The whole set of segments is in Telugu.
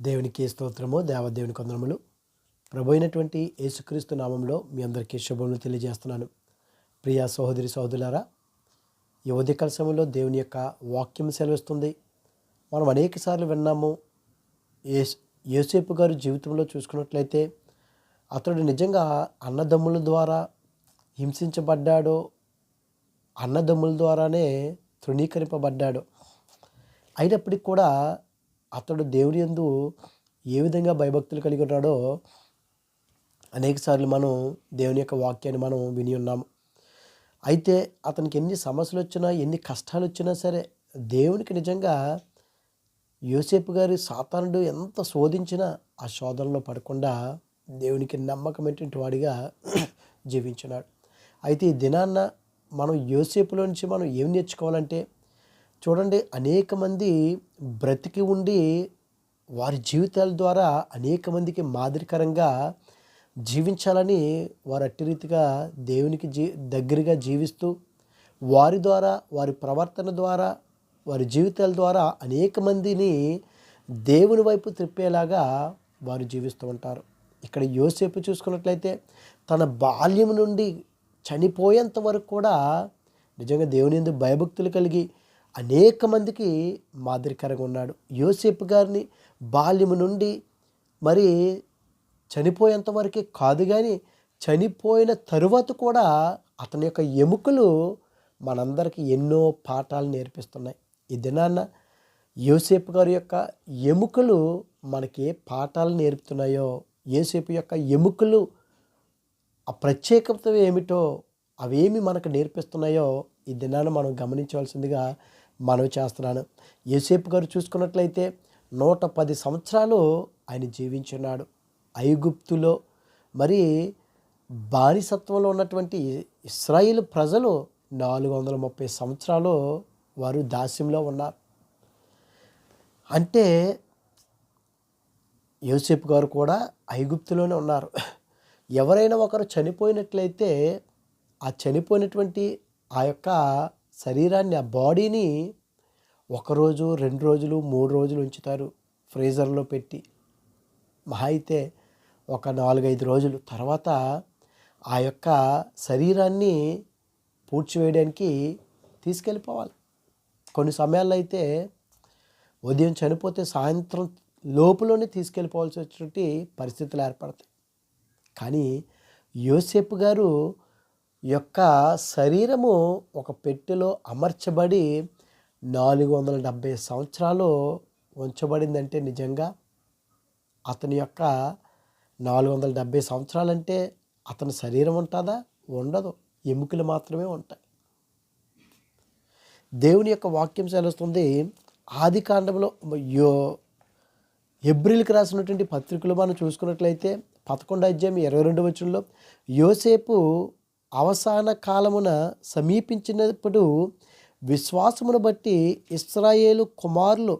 దేవునికి స్తోత్రము దేవదేవుని కొందరములు. ప్రభు అయినటువంటి యేసుక్రీస్తు నామంలో మీ అందరికీ శుభములు తెలియజేస్తున్నాను. ప్రియా సహోదరి సహోదరులారా ఈ ఉదయకాల సమయంలో దేవుని యొక్క వాక్యం సెలవిస్తుంది. మనం అనేకసార్లు విన్నాము యేస్ యోసేపు గారు జీవితంలో చూసుకున్నట్లయితే అతడు నిజంగా అన్నదమ్ముల ద్వారా హింసించబడ్డాడో అన్నదమ్ముల ద్వారానే తృణీకరింపబడ్డాడు. అయినప్పటికీ కూడా అతడు దేవుని యందు ఏ విధంగా భయభక్తులు కలిగి ఉన్నాడో అనేకసార్లు మనం దేవుని యొక్క వాక్యాన్ని మనం విని ఉన్నాము అయితే అతనికి ఎన్ని సమస్యలు వచ్చినా ఎన్ని కష్టాలు వచ్చినా సరే దేవునికి నిజంగా యోసేపు గారి సాతానుడు ఎంత శోధించినా ఆ శోధనలో పడకుండా దేవునికి నమ్మకమైనటువంటి వాడిగా జీవించినాడు. అయితే ఈ దినాన్న మనం యోసేపులో నుంచి మనం ఏం నేర్చుకోవాలంటే చూడండి అనేక మంది బ్రతికి ఉండి వారి జీవితాల ద్వారా అనేక మందికి మాదిరికరంగా జీవించాలని వారు అట్టి రీతిగా దేవునికి జీ దగ్గరగా జీవిస్తూ వారి ద్వారా వారి ప్రవర్తన ద్వారా వారి జీవితాల ద్వారా అనేక మందిని దేవుని వైపు త్రిప్పేలాగా వారు జీవిస్తూ ఉంటారు. ఇక్కడ యోసేపు చూసుకున్నట్లయితే తన బాల్యం నుండి చనిపోయేంత వరకు కూడా నిజంగా దేవుని ఎందుకు భయభక్తులు కలిగి అనేక మందికి మాదిరికరంగా ఉన్నాడు. యోసేపు గారిని బాల్యము నుండి మరి చనిపోయేంత వరకే కాదు కానీ చనిపోయిన తరువాత కూడా అతని యొక్క ఎముకలు మనందరికీ ఎన్నో పాఠాలు నేర్పిస్తున్నాయి. ఈ దినాన్న యోసేపు గారి యొక్క ఎముకలు మనకి ఏ పాఠాలు నేర్పుతున్నాయో యోసేపు యొక్క ఎముకలు ఆ ప్రత్యేకత ఏమిటో అవేమి మనకు నేర్పిస్తున్నాయో ఈ దినాన్ని మనం గమనించవలసిందిగా మనవి చేస్తున్నాను. యూసేపు గారు చూసుకున్నట్లయితే నూట పది సంవత్సరాలు ఆయన జీవించున్నాడు. ఐగుప్తులో మరి బానిసత్వంలో ఉన్నటువంటి ఇస్రాయిల్ ప్రజలు నాలుగు వందల ముప్పై సంవత్సరాలు వారు దాస్యంలో ఉన్నారు. అంటే యోసేపు గారు కూడా ఐగుప్తులోనే ఉన్నారు. ఎవరైనా ఒకరు చనిపోయినట్లయితే ఆ చనిపోయినటువంటి ఆ యొక్క శరీరాన్ని ఆ బాడీని ఒకరోజు రెండు రోజులు మూడు రోజులు ఉంచుతారు. ఫ్రీజర్లో పెట్టి. మహా అయితే ఒక నాలుగైదు రోజులు. తర్వాత ఆ యొక్క శరీరాన్ని పూడ్చివేయడానికి తీసుకెళ్ళిపోవాలి. కొన్ని సమయాల్లో అయితే ఉదయం చనిపోతే సాయంత్రం లోపులోనే తీసుకెళ్ళిపోవాల్సి వచ్చినటువంటి పరిస్థితులు ఏర్పడతాయి. కానీ యోసేపు గారు యొక్క శరీరము ఒక పెట్టెలో అమర్చబడి నాలుగు వందల డెబ్భై సంవత్సరాలు ఉంచబడిందంటే నిజంగా అతని యొక్క నాలుగు వందల డెబ్భై సంవత్సరాలంటే అతని శరీరం ఉంటుందా? ఉండదు. ఎముకలు మాత్రమే ఉంటాయి. దేవుని యొక్క వాక్యం సెలవుస్తుంది ఆది కాండంలో యో ఎబ్రిల్కి రాసినటువంటి పత్రికలు మనం చూసుకున్నట్లయితే పదకొండు అధ్యాయం ఇరవై రెండు వచ్చంలో యోసేపు అవసాన కాలమున సమీపించినప్పుడు విశ్వాసమును బట్టి ఇస్రాయేలు కుమారులు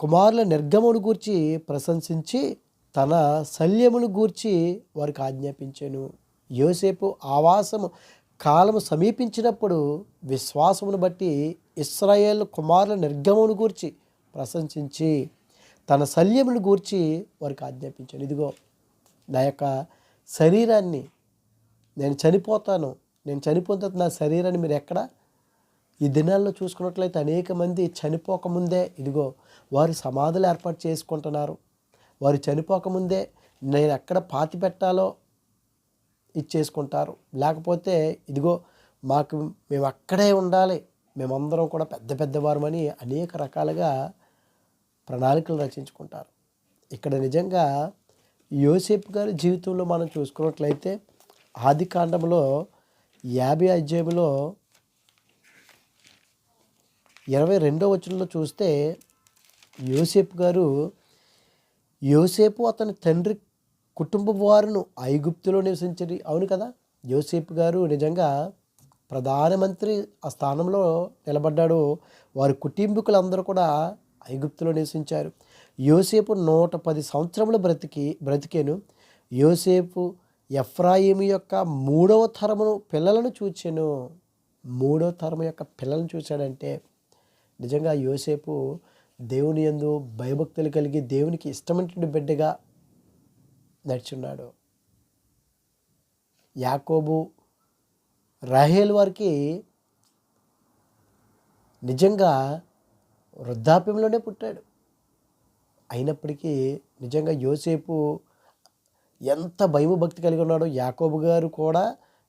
కుమారుల నిర్గమును గూర్చి ప్రశంసించి తన శల్యమును గూర్చి వారికి ఆజ్ఞాపించాను. యోసేపు ఆవాసము కాలము సమీపించినప్పుడు విశ్వాసమును బట్టి ఇస్రాయేల్ కుమారుల నిర్గమును గూర్చి ప్రశంసించి తన శల్యమును గూర్చి వారికి ఆజ్ఞాపించాను. ఇదిగో నా యొక్క శరీరాన్ని నేను చనిపోతాను నేను చనిపోతున్న నా శరీరాన్ని మీరు ఎక్కడ ఈ దినాల్లో చూసుకున్నట్లయితే అనేక మంది చనిపోకముందే ఇదిగో వారు సమాధులు ఏర్పాటు చేసుకుంటున్నారు. వారు చనిపోకముందే నేను ఎక్కడ పాతి పెట్టాలో ఇచ్చేసుకుంటారు. లేకపోతే ఇదిగో మాకు మేము అక్కడే ఉండాలి. మేమందరం కూడా పెద్ద పెద్దవారమని అనేక రకాలుగా ప్రణాళికలు రచించుకుంటారు. ఇక్కడ నిజంగా యోసేపు గారి జీవితంలో మనం చూసుకున్నట్లయితే ఆది కాండంలో యాభై అధ్యాయంలో ఇరవై రెండో వచనంలో చూస్తే యోసేపు గారు యోసేపు అతని తండ్రి కుటుంబ వారును ఐగుప్తులో నివసించరి అవును కదా? యోసేపు గారు నిజంగా ప్రధానమంత్రి ఆ స్థానంలో నిలబడ్డాడు. వారి కుటుంబీకులందరూ కూడా ఐగుప్తులో నివసించారు. యోసేపు నూట పది సంవత్సరములు బ్రతికి బ్రతికేను. యోసేపు ఎఫ్రాయిము యొక్క మూడవ తరమును పిల్లలను చూచాను. మూడవ తరము యొక్క పిల్లలను చూశాడంటే నిజంగా యోసేపు దేవుని యందు భయభక్తులు కలిగి దేవునికి ఇష్టమైనటువంటి బిడ్డగా నడిచున్నాడు. యాకోబు రాహేల్ వారికి నిజంగా వృద్ధాప్యంలోనే పుట్టాడు. అయినప్పటికీ నిజంగా యోసేపు ఎంత భయము భక్తి కలిగి ఉన్నాడో యాకోబు గారు కూడా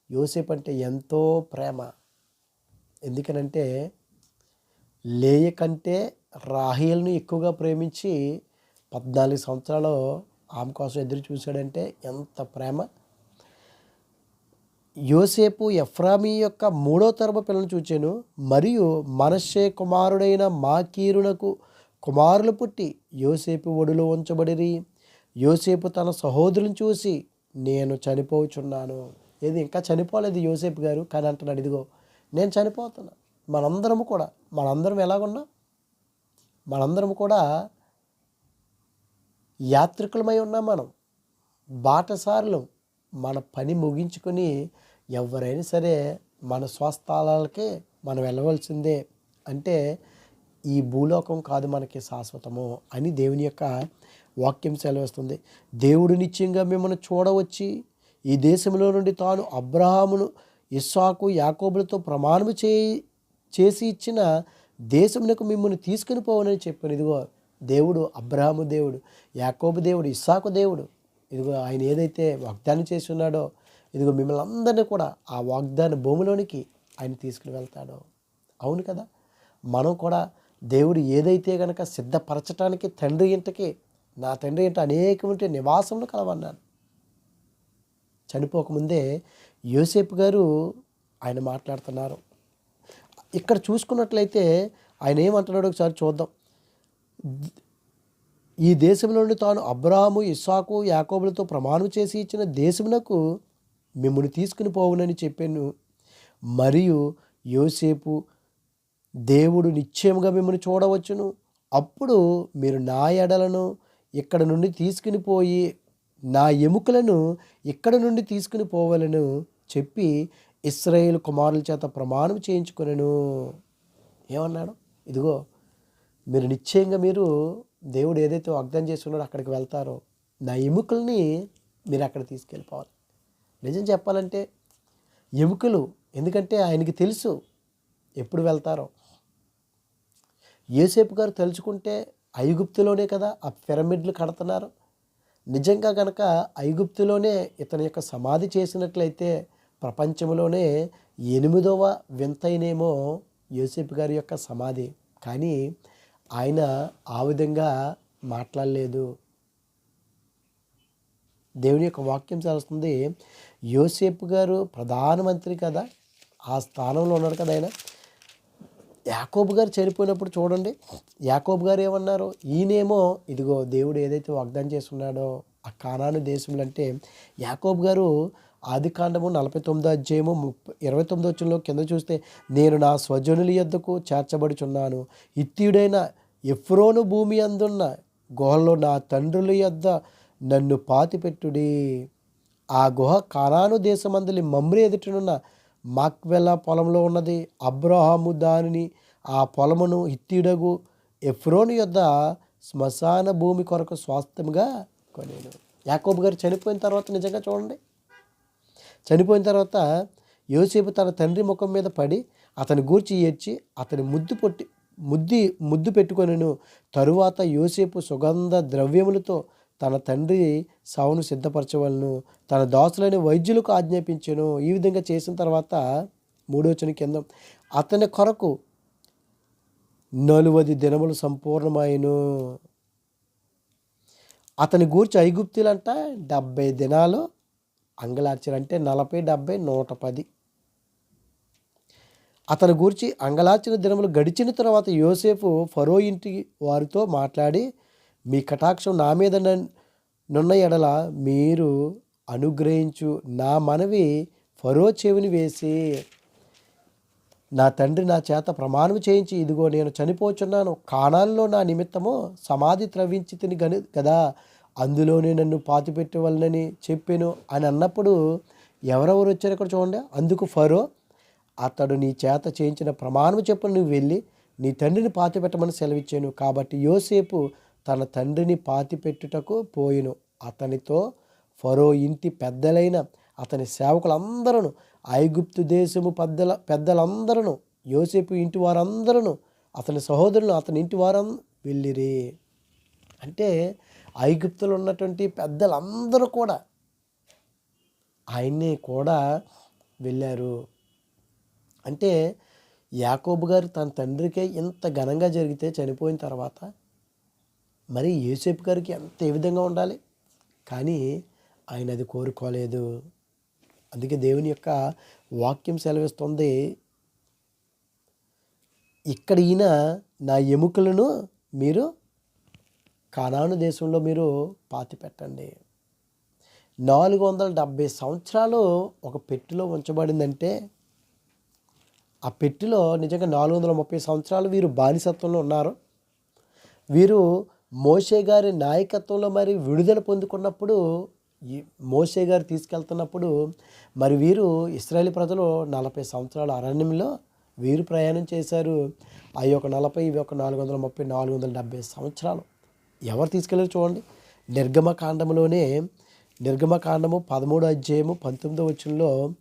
యోసేపు అంటే ఎంతో ప్రేమ. ఎందుకనంటే లేయ కంటే రాహిల్ను ఎక్కువగా ప్రేమించి పద్నాలుగు సంవత్సరాలు ఆమె కోసం ఎదురు చూశాడంటే ఎంత ప్రేమ. యోసేపు ఎఫ్రామీ యొక్క మూడో తరపు పిల్లను చూచాను. మరియు మనషే కుమారుడైన మాకీరునకు కుమారులు పుట్టి యోసేపు ఒడిలో ఉంచబడిరి. యోసేపు తన సహోదరుని చూసి నేను చనిపోచున్నాను. ఏది ఇంకా చనిపోలేదు యోసేపు గారు కానీ అంటున్నాడు ఇదిగో నేను చనిపోతున్నా. మనందరము కూడా మనందరం ఎలాగున్నాం మనందరం కూడా యాత్రికులమై ఉన్నాం మనం బాటసారులు మన పని ముగించుకొని ఎవరైనా సరే మన స్వస్థలాలకే మనం వెళ్ళవలసిందే అంటే ఈ భూలోకం కాదు మనకి శాశ్వతము అని దేవుని యొక్క వాక్యం సెలవిస్తుంది. దేవుడు నిత్యంగా మిమ్మల్ని చూడవచ్చి ఈ దేశంలో నుండి తాను అబ్రహామును ఇస్సాకు యాకోబులతో ప్రమాణము చేయి చేసి ఇచ్చిన దేశమునకు మిమ్మల్ని తీసుకుని పోవనని చెప్పాను. ఇదిగో దేవుడు అబ్రహాము దేవుడు యాకోబు దేవుడు ఇస్సాకు దేవుడు ఇదిగో ఆయన ఏదైతే వాగ్దానం చేసి ఉన్నాడో ఇదిగో మిమ్మల్ని అందరినీ కూడా ఆ వాగ్దాన భూమిలోనికి ఆయన తీసుకుని వెళ్తాడో. అవును కదా? మనం కూడా దేవుడు ఏదైతే కనుక సిద్ధపరచడానికి తండ్రి ఇంటికి నా తండ్రి ఇంట అనేకమంటే నివాసములు కలవన్నాను. చనిపోకముందే యోసేపు గారు ఆయన మాట్లాడుతున్నారు. ఇక్కడ చూసుకున్నట్లయితే ఆయన ఏమంటున్నాడు ఒకసారి చూద్దాం. ఈ దేశంలోని తాను అబ్రాహము ఇస్సాకు యాకోబులతో ప్రమాణం చేసి ఇచ్చిన దేశమునకు మిమ్మల్ని తీసుకుని పోవునని చెప్పాను. మరియు యోసేపు దేవుడు నిశ్చయముగా మిమ్మల్ని చూడవచ్చును. అప్పుడు మీరు నా ఎడలను ఇక్కడ నుండి తీసుకుని పోయి నా ఎముకలను ఇక్కడ నుండి తీసుకుని పోవాలను చెప్పి ఇస్రాయేల్ కుమారుల చేత ప్రమాణం చేయించుకునేను. ఏమన్నాడు? ఇదిగో మీరు నిశ్చయంగా మీరు దేవుడు ఏదైతే వాగ్దానం చేస్తున్నాడో అక్కడికి వెళ్తారో నా ఎముకల్ని మీరు అక్కడ తీసుకెళ్ళిపోవాలి. నిజం చెప్పాలంటే ఎముకలు ఎందుకంటే ఆయనకి తెలుసు ఎప్పుడు వెళ్తారో. ఏసేపు గారు తలుచుకుంటే ఐగుప్తులోనే కదా ఆ పిరమిడ్లు కడుతున్నారు. నిజంగా కనుక ఐగుప్తులోనే ఇతని యొక్క సమాధి చేసినట్లయితే ప్రపంచంలోనే ఎనిమిదవ వింతైనేమో యోసేపు గారి యొక్క సమాధి. కానీ ఆయన ఆ విధంగా మాట్లాడలేదు. దేవుని యొక్క వాక్యం చేస్తుంది యోసేపు గారు ప్రధానమంత్రి కదా ఆ స్థానంలో ఉన్నాడు కదా ఆయన. యాకోబు గారు చనిపోయినప్పుడు చూడండి యాకోబు గారు ఏమన్నారు? ఈయనేమో ఇదిగో దేవుడు ఏదైతే వాగ్దానం చేస్తున్నాడో ఆ కానాను దేశంలో అంటే యాకోబు గారు ఆది కాండము నలభై తొమ్మిదో అధ్యాయము ముప్పై ఇరవై తొమ్మిదో వచ్చంలో కింద చూస్తే నేను నా స్వజనుల యొద్దకు చేర్చబడుచున్నాను. ఇత్యుడైన ఎఫ్రోను భూమి అందున్న గుహలో నా తండ్రుల యొద్ద నన్ను పాతిపెట్టుడి. ఆ గుహ కానాను దేశమందలి మమ్రి ఎదుటనున్న మాక్వెల్లా పొలంలో ఉన్నది. అబ్రహాము దానిని ఆ పొలమును హిత్తిడగు ఎఫ్రోను యొద్ద శ్మశాన భూమి కొరకు స్వాస్థ్యముగా కొనేను. యాకోబు గారు చనిపోయిన తర్వాత నిజంగా చూడండి. చనిపోయిన తర్వాత యోసేపు తన తండ్రి ముఖం మీద పడి అతని గూర్చి ఏడ్చి అతని ముద్దు పొట్టి ముద్ది ముద్దు పెట్టుకొనెను తరువాత యోసేపు సుగంధ ద్రవ్యములతో తన తండ్రి సావును సిద్ధపరచవలను తన దాసులని వైద్యులకు ఆజ్ఞాపించాను. ఈ విధంగా చేసిన తర్వాత మూడోచన కింద అతని కొరకు నలువది దినములు సంపూర్ణమాయను. అతని గూర్చి ఐగుప్తులంట డెబ్బై దినాలు అంగలార్చారంటే నలభై డెబ్బై నూట పది. అతని గూర్చి అంగలార్చిన దినములు గడిచిన తర్వాత యోసేపు ఫరో ఇంటి వారితో మాట్లాడి మీ కటాక్షం నా మీద నున్న ఎడల మీరు అనుగ్రహించు నా మనవి ఫరో చెవిని వేసి నా తండ్రి నా చేత ప్రమాణం చేయించి ఇదిగో నేను చనిపోచున్నాను. కాణాల్లో నా నిమిత్తము సమాధి త్రవించి తిని గని కదా అందులోనే నన్ను పాతిపెట్టవలనని చెప్పాను అని అన్నప్పుడు ఎవరెవరు వచ్చారు ఇక్కడ చూడండి. అందుకు ఫరో అతడు నీ చేత చేయించిన ప్రమాణం చెప్పులు నువ్వు వెళ్ళి నీ తండ్రిని పాతిపెట్టమని సెలవిచ్చాను. కాబట్టి యోసేపు తన తండ్రిని పాతిపెట్టుటకు పోయిను. అతనితో ఫరో ఇంటి పెద్దలైన అతని సేవకులందరూ ఐగుప్తు దేశము పెద్దల పెద్దలందరూ యోసేపు ఇంటి వారందరూ అతని సహోదరులు అతని ఇంటి వారం వెళ్ళిరి. అంటే ఐగుప్తులు ఉన్నటువంటి పెద్దలందరూ కూడా ఆయన్ని కూడా వెళ్ళారు. అంటే యాకోబు గారు తన తండ్రికే ఇంత ఘనంగా జరిగితే చనిపోయిన తర్వాత మరి యూసేపు గారికి ఎంత ఏ విధంగా ఉండాలి? కానీ ఆయన అది కోరుకోలేదు. అందుకే దేవుని యొక్క వాక్యం సెలవిస్తుంది. ఇక్కడ ఈయన నా ఎముకలను మీరు కానాను దేశంలో మీరు పాతి పెట్టండి. నాలుగు వందల డెబ్భై సంవత్సరాలు ఒక పెట్టిలో ఉంచబడిందంటే ఆ పెట్టిలో నిజంగా నాలుగు వందల ముప్పై సంవత్సరాలు వీరు బానిసత్వంలో ఉన్నారు. వీరు మోషే గారి నాయకత్వంలో మరి విడుదల పొందుకున్నప్పుడు మోషే గారు తీసుకెళ్తున్నప్పుడు మరి వీరు ఇస్రాయేల్ ప్రజలు నలభై సంవత్సరాల అరణ్యంలో వీరు ప్రయాణం చేశారు. అవి ఒక నలభై ఇవి ఒక నాలుగు వందల ముప్పై నాలుగు వందల డెబ్బై సంవత్సరాలు ఎవరు తీసుకెళ్ళారు చూడండి. నిర్గమకాండంలోనే నిర్గమకాండము పదమూడు అధ్యాయము పంతొమ్మిదో వచ్చంలో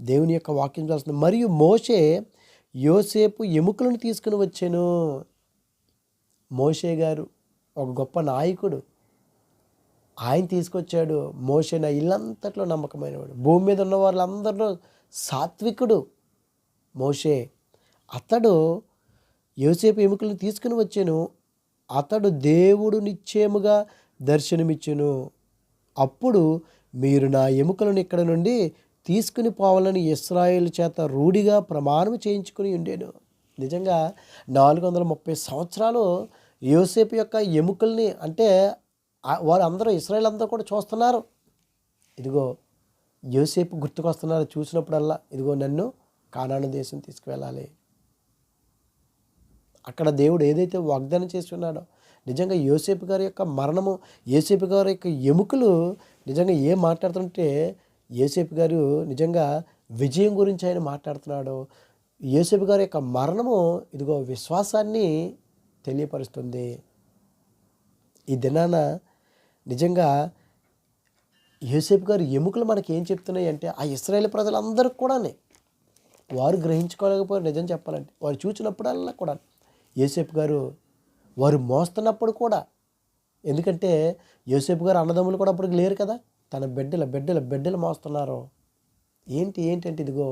దేవుని యొక్క వాక్యం చేస్తుంది మరియు మోషే యోసేపు ఎముకలను తీసుకుని వచ్చాను. మోషే గారు ఒక గొప్ప నాయకుడు. ఆయన తీసుకొచ్చాడు. మోషే నా ఇల్లంతట్లో నమ్మకమైనవాడు. భూమి మీద ఉన్న వాళ్ళందరిలో సాత్వికుడు మోషే. అతడు యోసేపు ఎముకలను తీసుకుని వచ్చాను. అతడు దేవుడు నిశ్చయముగా దర్శనమిచ్చును. అప్పుడు మీరు నా ఎముకలను ఇక్కడ నుండి తీసుకుని పోవాలని ఇస్రాయేల్ చేత రూఢిగా ప్రమాణం చేయించుకుని ఉండేను. నిజంగా నాలుగు వందల ముప్పై సంవత్సరాలు యోసేపు యొక్క ఎముకల్ని అంటే వారు అందరూ ఇస్రాయేల్ అందరూ కూడా చూస్తున్నారు. ఇదిగో యోసేపు గుర్తుకొస్తున్నారు చూసినప్పుడల్లా ఇదిగో నన్ను కానాను దేశం తీసుకువెళ్ళాలి. అక్కడ దేవుడు ఏదైతే వాగ్దానం చేస్తున్నాడో నిజంగా యోసేపు గారి యొక్క మరణము యేసేపు గారి యొక్క ఎముకలు నిజంగా ఏం మాట్లాడుతుంటే యేసేపు గారు నిజంగా విజయం గురించి ఆయన మాట్లాడుతున్నాడు యేసేపు గారి యొక్క మరణము ఇదిగో విశ్వాసాన్ని తెలియపరుస్తుంది. ఈ దినాన నిజంగా యోసేపు గారు ఎముకలు మనకి ఏం చెప్తున్నాయి అంటే ఆ ఇస్రాయేల్ ప్రజలందరికీ కూడానే వారు గ్రహించుకోలేకపోయారు. నిజం చెప్పాలంటే వారు చూసినప్పుడల్లా కూడా యోసేపు గారు వారు మోస్తున్నప్పుడు కూడా ఎందుకంటే యోసేపు గారు అన్నదమ్ములు కూడా అప్పటికి లేరు కదా. తన బిడ్డల బిడ్డల బిడ్డలు మోస్తున్నారు. ఏంటి ఏంటంటే ఇదిగో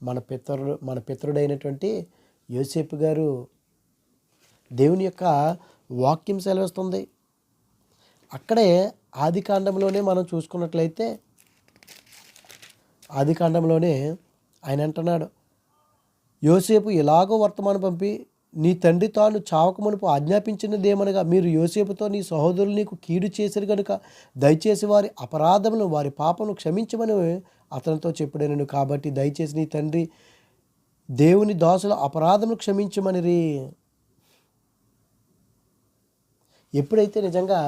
మన పితరుడు మన పితరుడైనటువంటి యోసేపు గారు దేవుని యొక్క వాక్యం సెలవిస్తుంది. అక్కడే ఆది కాండంలోనే మనం చూసుకున్నట్లయితే ఆది కాండంలోనే ఆయన అంటున్నాడు యోసేపు ఎలాగో వర్తమానం పంపి నీ తండ్రి తాను చావకమునుపు ఆజ్ఞాపించినదేమనగా మీరు యోసేపుతో నీ సహోదరులు నీకు కీడు చేశారు కనుక దయచేసి వారి అపరాధములను వారి పాపను క్షమించమని అతనితో చెప్పడేనను. కాబట్టి దయచేసి నీ తండ్రి దేవుని దాసుల క్షమించమని క్షమించమనిరి. ఎప్పుడైతే నిజంగా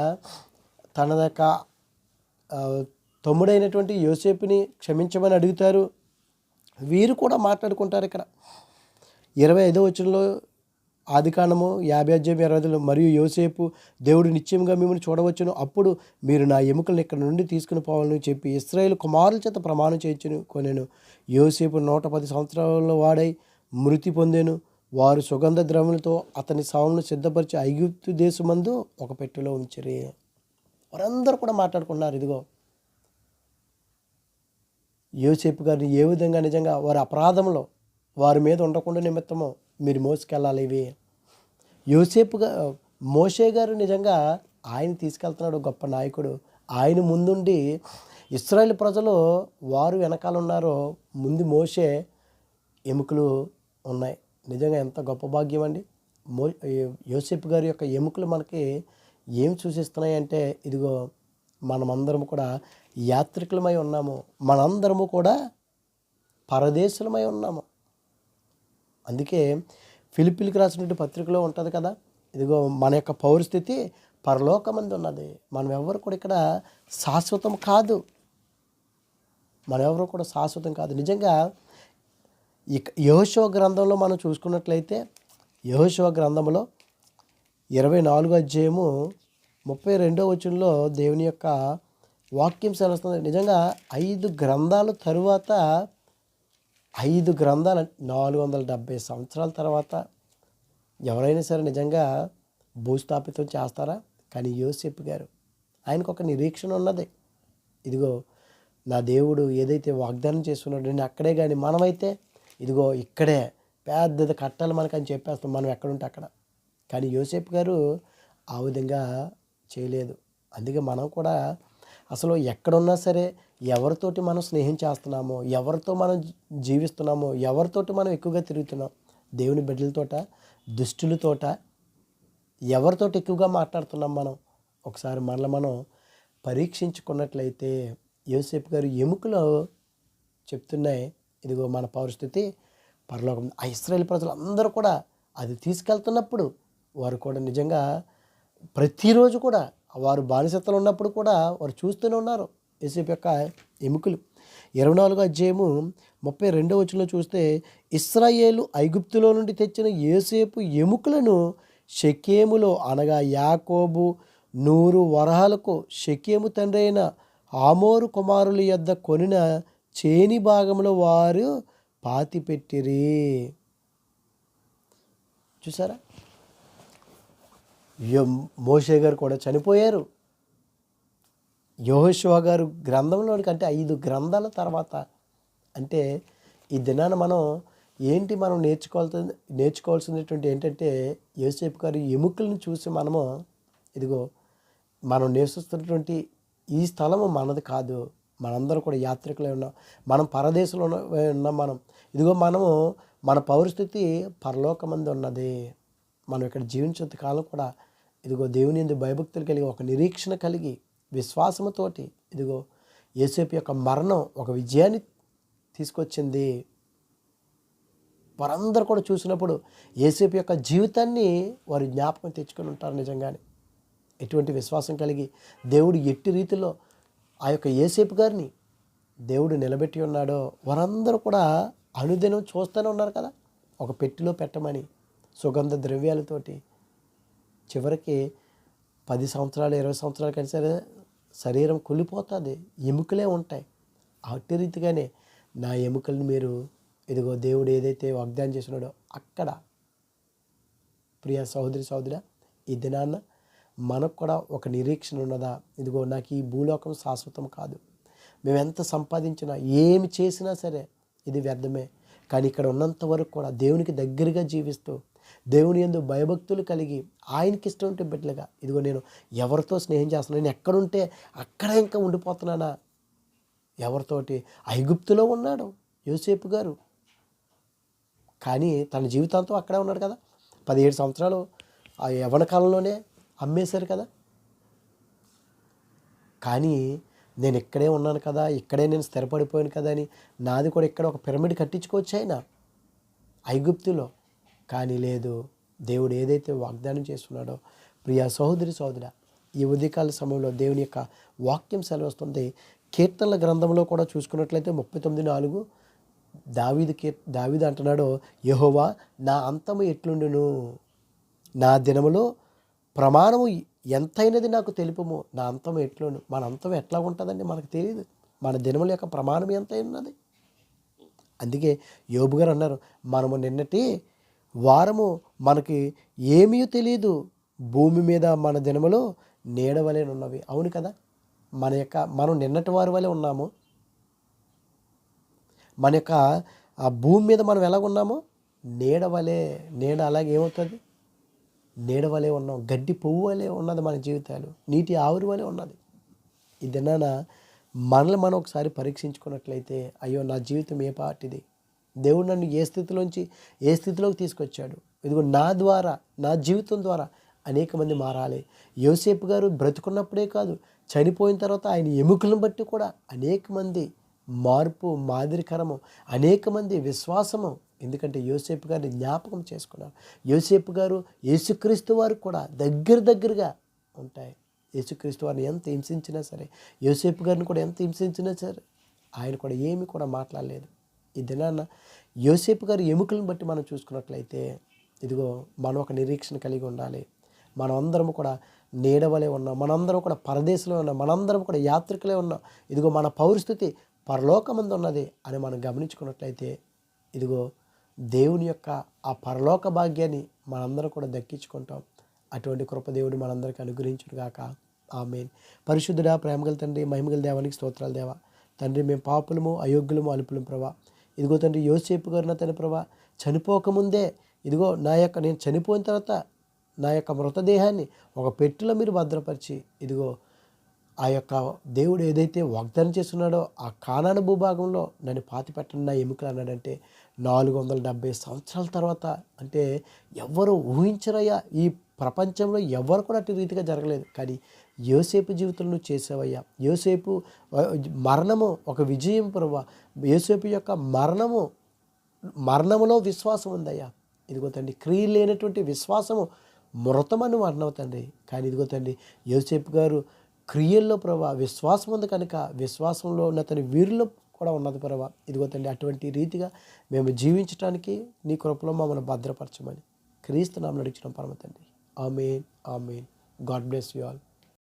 తన యొక్క తమ్ముడైనటువంటి యోసేపుని క్షమించమని అడుగుతారు వీరు కూడా మాట్లాడుకుంటారు ఇక్కడ. ఇరవై ఐదో వచనంలో ఆదికాండము యాభై అధ్యాయం ఇరవై మరియు యోసేపు దేవుడు నిత్యంగా మిమ్మల్ని చూడవచ్చును. అప్పుడు మీరు నా ఎముకలను ఇక్కడ నుండి తీసుకుని పోవాలని చెప్పి ఇస్రాయేల్ కుమారుల చేత ప్రమాణం చేయించను కొనేను. యోసేపు నూట పది సంవత్సరాలలో వాడై మృతి పొందాను. వారు సుగంధ ద్రవ్యులతో అతని సవలను సిద్ధపరిచి ఐగుప్తు దేశమందు ఒక పెట్టెలో ఉంచరి. వారందరూ కూడా మాట్లాడుకున్నారు ఇదిగో యోసేపు గారిని ఏ విధంగా నిజంగా వారి అపరాధంలో వారి మీద ఉండకుండా నిమిత్తము మీరు మోసుకెళ్ళాలి ఇవి. యోసేపుగా మోషే గారు నిజంగా ఆయన తీసుకెళ్తున్నాడు గొప్ప నాయకుడు. ఆయన ముందుండి ఇస్రాయేల్ ప్రజలు వారు వెనకాల ఉన్నారో ముందు మోసే ఎముకలు ఉన్నాయి. నిజంగా ఎంత గొప్ప భాగ్యం అండి. మో యోసేపు గారి యొక్క ఎముకలు మనకి ఏం సూచిస్తున్నాయంటే ఇదిగో మనమందరం కూడా యాత్రికులమై ఉన్నాము. మనందరము కూడా పరదేశులమై ఉన్నాము. అందుకే ఫిలిపిలికి రాసినటువంటి పత్రికలో ఉంటుంది కదా ఇదిగో మన యొక్క పౌరస్థితి పరలోకమంది ఉన్నది మనం ఎవరు కూడా ఇక్కడ శాశ్వతం కాదు. మనం ఎవరు కూడా శాశ్వతం కాదు. నిజంగా ఇక యోషో గ్రంథంలో మనం చూసుకున్నట్లయితే యహోశివ గ్రంథంలో ఇరవై నాలుగో అధ్యాయము ముప్పై రెండో వచనంలో దేవుని యొక్క వాక్యం సెలవుస్తుంది. నిజంగా ఐదు గ్రంథాల తరువాత ఐదు గ్రంథాలు నాలుగు వందల డెబ్భై సంవత్సరాల తర్వాత ఎవరైనా సరే నిజంగా భూస్థాపితం చేస్తారా? కానీ యోసేపు గారు ఆయనకు ఒక నిరీక్షణ ఉన్నది. ఇదిగో నా దేవుడు ఏదైతే వాగ్దానం చేస్తున్నాడో నేను అక్కడే కానీ మనమైతే ఇదిగో ఇక్కడే పెద్దది కట్టాలి మనకు అని చెప్పేస్తాం మనం ఎక్కడుంటే అక్కడ. కానీ యోసేపు గారు ఆ విధంగా చేయలేదు. అందుకే మనం కూడా అసలు ఎక్కడున్నా సరే ఎవరితోటి మనం స్నేహం చేస్తున్నామో ఎవరితో మనం జీవిస్తున్నామో ఎవరితోటి మనం ఎక్కువగా తిరుగుతున్నాం దేవుని బిడ్డలతోట దుష్టులతోట ఎవరితోటి ఎక్కువగా మాట్లాడుతున్నాం మనం? ఒకసారి మనల్ని మనం పరీక్షించుకున్నట్లయితే యోసేపు గారు ఎముకలో చెప్తున్నాయి ఇదిగో మన పరిస్థితి పరలోకం ఆ ఇస్రాయేల్ ప్రజలందరూ కూడా అది తీసుకెళ్తున్నప్పుడు వారు కూడా నిజంగా ప్రతిరోజు కూడా వారు బానిసత్వం ఉన్నప్పుడు కూడా వారు చూస్తూనే ఉన్నారు. యేసేపు యొక్క ఎముకలు. ఇరవై నాలుగో అధ్యాయము ముప్పై రెండో వచనంలో చూస్తే ఇస్రాయేలు ఐగుప్తులో నుండి తెచ్చిన ఏసేపు ఎముకలను షకేములో అనగా యాకోబు నూరు వరహాలకు షకేము తండ్రి అయిన ఆమోరు కుమారుల యొద్ద కొనిన చేని భాగంలో వారు పాతిపెట్టిరి. చూసారా? మోషే గారు కూడా చనిపోయారు. యోహోషువ గారు గ్రంథంలోనికి అంటే ఐదు గ్రంథాల తర్వాత అంటే ఈ దినాన మనం ఏంటి మనం నేర్చుకోవాల్సింది నేర్చుకోవాల్సినటువంటి ఏంటంటే యోసేపు గారు ఎముకలను చూసి మనము ఇదిగో మనం నివసిస్తున్నటువంటి ఈ స్థలము మనది కాదు. మనందరం కూడా యాత్రికులే ఉన్నాం. మనం పరదేశంలో ఉన్న- ఉన్నాం మనం. ఇదిగో మనము మన పౌరస్థితి పరలోకమంది ఉన్నది. మనం ఇక్కడ జీవించేంత కాలం కూడా ఇదిగో దేవుని ఎందు భయభక్తులు కలిగి ఒక నిరీక్షణ కలిగి విశ్వాసముతోటి ఇదిగో యేసేపు యొక్క మరణం ఒక విజయాన్ని తీసుకొచ్చింది. వారందరూ కూడా చూసినప్పుడు యేసేపు యొక్క జీవితాన్ని వారు జ్ఞాపకం తెచ్చుకొని ఉంటారు నిజంగానే. ఎటువంటి విశ్వాసం కలిగి దేవుడు ఎట్టి రీతిలో ఆ యొక్క ఏసేపు గారిని దేవుడు నిలబెట్టి ఉన్నాడో వారందరూ కూడా అనుదినం చూస్తూనే ఉన్నారు కదా. ఒక పెట్టిలో పెట్టమని సుగంధ ద్రవ్యాలతోటి చివరికి పది సంవత్సరాలు ఇరవై సంవత్సరాలు కానీ సరే శరీరం కుళ్ళిపోతుంది. ఎముకలే ఉంటాయి. అట్టి రీతిగానే నా ఎముకల్ని మీరు ఇదిగో దేవుడు ఏదైతే వాగ్దానం చేసినాడో అక్కడ ప్రియ సహోదరి సహోదర ఈ దినాన్న మనకు కూడా ఒక నిరీక్షణ ఉన్నదా? ఇదిగో నాకు ఈ భూలోకం శాశ్వతం కాదు. మేము ఎంత సంపాదించినా ఏమి చేసినా సరే ఇది వ్యర్థమే. కానీ ఇక్కడ ఉన్నంత వరకు కూడా దేవునికి దగ్గరగా జీవిస్తూ దేవుని ఎందు భయభక్తులు కలిగి ఆయనకి ఇష్టం ఉంటే బిడ్డలుగా. ఇదిగో నేను ఎవరితో స్నేహం చేస్తున్నాను నేను ఎక్కడుంటే అక్కడ ఇంకా ఉండిపోతున్నానా? ఎవరితోటి? ఐగుప్తులో ఉన్నాడు యోసేపు గారు. కానీ తన జీవితాంతం అక్కడే ఉన్నాడు కదా. పదిహేడు సంవత్సరాలు ఆ యవన కాలంలోనే అమ్మేశారు కదా. కానీ నేను ఇక్కడే ఉన్నాను కదా ఇక్కడే నేను స్థిరపడిపోయాను కదా అని నాది కూడా ఇక్కడ ఒక పిరమిడ్ కట్టించుకోవచ్చు అయినా ఐగుప్తులో కానీ లేదు. దేవుడు ఏదైతే వాగ్దానం చేస్తున్నాడో ప్రియ సహోదరి సహోదర ఈ ఉదయకాల సమయంలో దేవుని యొక్క వాక్యం సెలవుస్తుంది. కీర్తనల గ్రంథంలో కూడా చూసుకున్నట్లయితే ముప్పై తొమ్మిది నాలుగు దావీదు కీర్ దావీదు అంటున్నాడు యహోవా నా అంతము ఎట్లుండును? నా దినములో ప్రమాణము ఎంతైనది నాకు తెలుపము? నా అంతం ఎట్లుండు? మన అంతం ఎట్లా ఉంటుందండి మనకు తెలియదు మన దినముల యొక్క ప్రమాణం ఎంత ఉన్నది అందుకే యోబు గారు అన్నారు మనము నిన్నటి వారము మనకి ఏమీ తెలియదు భూమి మీద మన దినములో నీడవలేనున్నవి అవును కదా? మన యొక్క మనం నిన్నటి వారి వలె ఉన్నాము. మన యొక్క ఆ భూమి మీద మనం ఎలా ఉన్నామో? నీడ వలె నీడ అలాగే ఏమవుతుంది? నీడ వలె ఉన్నాం. గడ్డి పువ్వు వలె ఉన్నది మన జీవితాలు. నీటి ఆవిరి వలె ఉన్నది. ఇది మనల్ని మనం ఒకసారి పరీక్షించుకున్నట్లయితే అయ్యో నా జీవితం ఏ పాటిది? దేవుడు నన్ను ఏ స్థితిలోంచి ఏ స్థితిలోకి తీసుకొచ్చాడు? ఇదిగో నా ద్వారా నా జీవితం ద్వారా అనేక మంది మారాలి. యోసేపు గారు బ్రతుకున్నప్పుడే కాదు చనిపోయిన తర్వాత ఆయన ఎముకలను బట్టి కూడా అనేక మంది మార్పు మాదిరికరము అనేక మంది విశ్వాసము. ఎందుకంటే యోసేపు గారిని జ్ఞాపకం చేసుకున్నారు. యోసేపు గారు యేసుక్రీస్తు వారు కూడా దగ్గర దగ్గరగా ఉంటాయి. యేసుక్రీస్తు వారిని ఎంత హింసించినా సరే యోసేపు గారిని కూడా ఎంత హింసించినా సరే ఆయన కూడా ఏమి కూడా మాట్లాడలేదు. ఈ దినాన యోసేపు గారి ఎముకలను బట్టి మనం చూసుకున్నట్లయితే ఇదిగో మనం ఒక నిరీక్షణ కలిగి ఉండాలి. మనమందరం కూడా నీడవలే ఉన్నాం మనందరం కూడా పరదేశంలో ఉన్నాం మనందరం కూడా యాత్రికులే ఉన్నాం ఇదిగో మన పౌరస్థితి పరలోకమందు ఉన్నది అని మనం గమనించుకున్నట్లయితే ఇదిగో దేవుని యొక్క ఆ పరలోక భాగ్యాన్ని మనందరం కూడా దక్కించుకుంటాం. అటువంటి కృప దేవుడు మనందరికీ అనుగ్రహించుడు గాక. ఆమెన్. పరిశుద్ధుడా ప్రేమగల తండ్రి మహిమగల దేవానికి స్తోత్రాలు దేవా. తండ్రి మేము పాపులము అయోగ్యులము అలుపులము ప్రభా. ఇదిగో తండ్రి యోసేపు గారు నా తండ్రి ప్రభా చనిపోకముందే ఇదిగో నా యొక్క నేను చనిపోయిన తర్వాత నా యొక్క మృతదేహాన్ని ఒక పెట్టెలో మీరు భద్రపరిచి ఇదిగో ఆ యొక్క దేవుడు ఏదైతే వాగ్దానం చేస్తున్నాడో ఆ కానాను భూభాగంలో నన్ను పాతి పెట్టండి నా ఎముకలు అన్నాడంటే నాలుగు వందల డెబ్బై సంవత్సరాల తర్వాత అంటే ఎవరు ఊహించరయ్యా ఈ ప్రపంచంలో ఎవరు కూడా అటు రీతిగా జరగలేదు. కానీ యోసేపు జీవితంలో చేసేవయ్యా. చేసావయ్యా యోసేపు మరణము ఒక విజయం ప్రభా. యోసేపు యొక్క మరణము మరణములో విశ్వాసం ఉందయ్యా. ఇదిగో తండ్రి క్రియ లేనటువంటి విశ్వాసము మృతమని అన్నావు తండ్రి. కానీ ఇదిగో తండ్రి యోసేపు గారు క్రియల్లో ప్రభా విశ్వాసం ఉంది కనుక విశ్వాసంలో ఉన్న తన వీరిలో కూడా ఉన్నది ప్రభా. ఇదిగో తండ్రి అటువంటి రీతిగా మేము జీవించడానికి నీ కృపలో మమ్మల్ని భద్రపరచమని క్రీస్తు నామం నడిచిన పరమ తండ్రి. Amen amen. God bless you all.